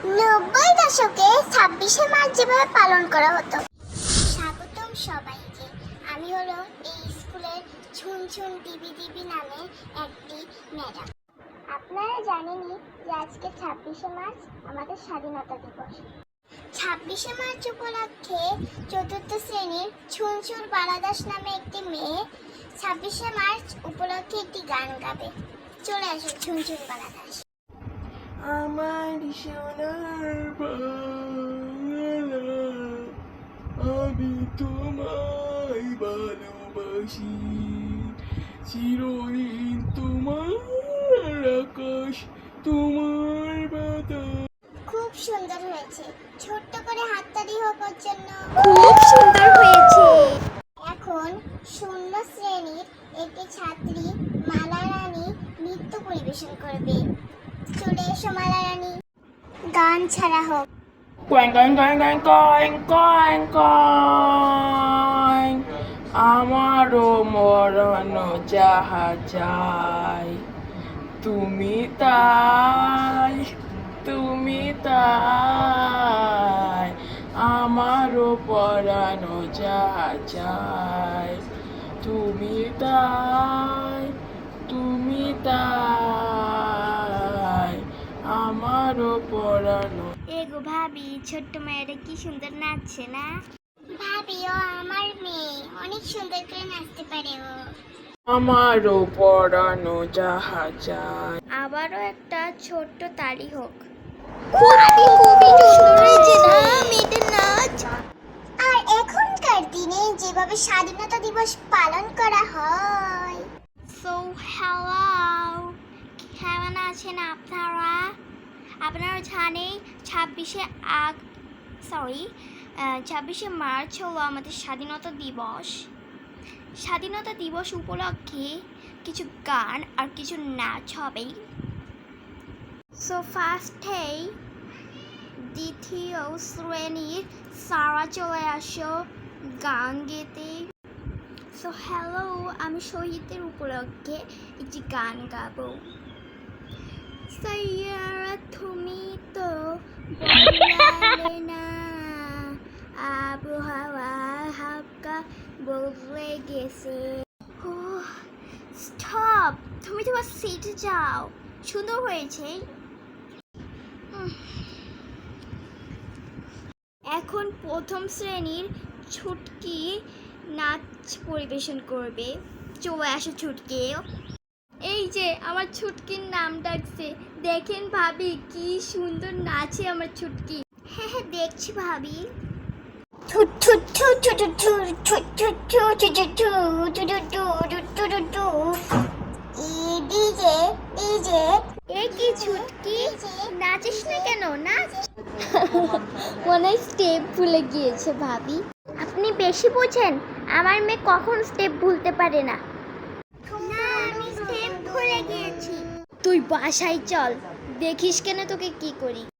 নব্বই দশকে ছাব্বিশে মার্চ যেভাবে পালন করা হতো। স্বাগতম সবাইকে। আমি হলো এই স্কুলের ছুন দিবি দিবি নামে একটি ম্যাডাম। আপনারা জানেনই যে আজকে ছাব্বিশে মার্চ আমাদের স্বাধীনতা দিবস। ছাব্বিশে মার্চ উপলক্ষে চতুর্থ শ্রেণির ছুনছুর বালাদাস নামে একটি মেয়ে ছাব্বিশে মার্চ উপলক্ষে একটি গান গাবে। চলে আসো ছুনছুর বালাদাস আমার সোনার আমি তোমায় ভালোবাসি চিরদিন তোমার আকাশ তোমার বাতাস খুব সুন্দর হয়েছে। ছোট্ট করে হাততালি হোক ওর জন্য। খুব সুন্দর হয়েছে। এখন শূন্য শ্রেণির একটি ছাত্রী মালা রানী নৃত্য পরিবেশন করবে। গান ছাড়া হোক। আমারও মরণ যাহা তুমি তাই তুমি তাই। আমারও পরানো যাহা তুমি তাই তুমি তাই। পরানো এগো ভাবি ছোট্ট মেয়েটা কি সুন্দর নাচছে না? ভাবি ও আমার মেয়ে। অনেক সুন্দর করে নাচতে পারে ও। আমারও পরানো যাহা চাই আবারও একটা ছোট্ট তালি হোক। খুবই খুবই সুন্দর হয়েছে না মেয়েটার নাচ? আর এখনকার দিনে যেভাবে স্বাধীনতা দিবস পালন করা হয়। সো হ্যালো কেমন আছেন আপনারা? আপনারা জানেন ছাব্বিশে আগ সরি ছাব্বিশে মার্চ হলো আমাদের স্বাধীনতা দিবস। স্বাধীনতা দিবস উপলক্ষে কিছু গান আর কিছু নাচ হবে। সো ফার্স্টেই দ্বিতীয় শ্রেণির সারা চলে আসো গান গেতে। সো হ্যালো আমি শহীদের উপলক্ষে একটি গান গাবো। সাইয়ারা তুমি তো বদলালে না আবহাওয়া গেছে স্টপ তুমি তোমার সিটে যাও সুন্দর হয়েছে। এখন প্রথম শ্রেণির ছুটকি নাচ পরিবেশন করবে। চলে আসো ছুটকে এই যে আমার ছুটকির নাম ডাকছে দেখেন ভাবি কি সুন্দর নাচে আমার ছুটকি হ্যাঁ হ্যাঁ দেখছি ভাবি ডিজে ছুটকি নাচিস না কেন মনে হয় স্টেপ ভুলে গিয়েছে ভাবি আপনি বেশি বোঝেন আমার মেয়ে কখন স্টেপ ভুলতে পারে না ভুলে গিয়েছি। তুই বাসায় চল দেখিস কেন তোকে কি করি।